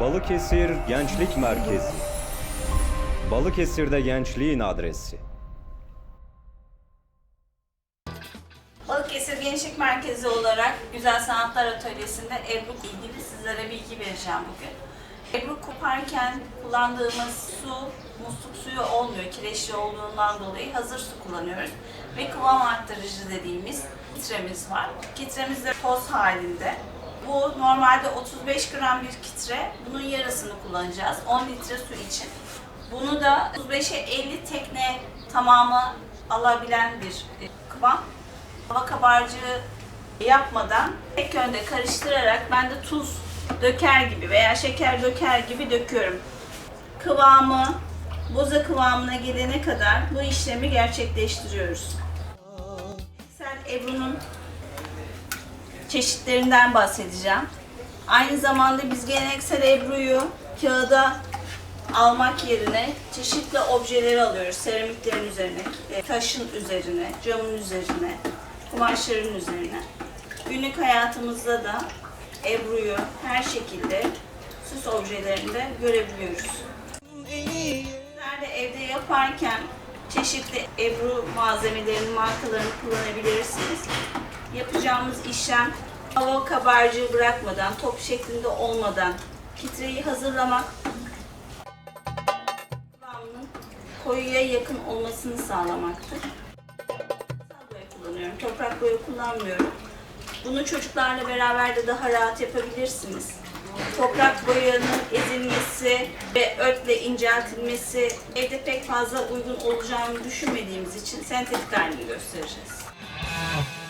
Balıkesir Gençlik Merkezi. Balıkesir'de gençliğin adresi. Balıkesir Gençlik Merkezi olarak Güzel Sanatlar Atölyesi'nde Ebru ilgili sizlere bilgi vereceğim bugün. Ebru koparken kullandığımız su musluk suyu olmuyor. Kireçli olduğundan dolayı hazır su kullanıyoruz. Ve kıvam arttırıcı dediğimiz kitremiz var. Kitremiz de toz halinde. Bu normalde 35 gram bir kitre. Bunun yarısını kullanacağız. 10 litre su için. Bunu da 35'e 50 tekne tamamı alabilen bir e, kıvam. Hava kabarcığı yapmadan tek yönde karıştırarak ben de tuz döker gibi veya şeker döker gibi döküyorum. Kıvamı boza kıvamına gelene kadar bu işlemi gerçekleştiriyoruz. Sen Ebru'nun çeşitlerinden bahsedeceğim. Aynı zamanda biz geleneksel Ebru'yu kağıda almak yerine çeşitli objeleri alıyoruz. Seramiklerin üzerine, e, taşın üzerine, camın üzerine, kumaşların üzerine. Günlük hayatımızda da Ebru'yu her şekilde süs objelerinde görebiliyoruz. Nerede evde yaparken çeşitli Ebru malzemelerinin markalarını kullanabilirsiniz. Yapacağımız işlem hava kabarcığı bırakmadan, top şeklinde olmadan kitreyi hazırlamak, koyuya yakın olmasını sağlamaktır. Sal boya kullanıyorum, toprak boya kullanmıyorum. Bunu çocuklarla beraber de daha rahat yapabilirsiniz. Toprak boyanın ezilmesi ve örtle inceltilmesi evde pek fazla uygun olacağını düşünmediğimiz için sentetik halini göstereceğiz.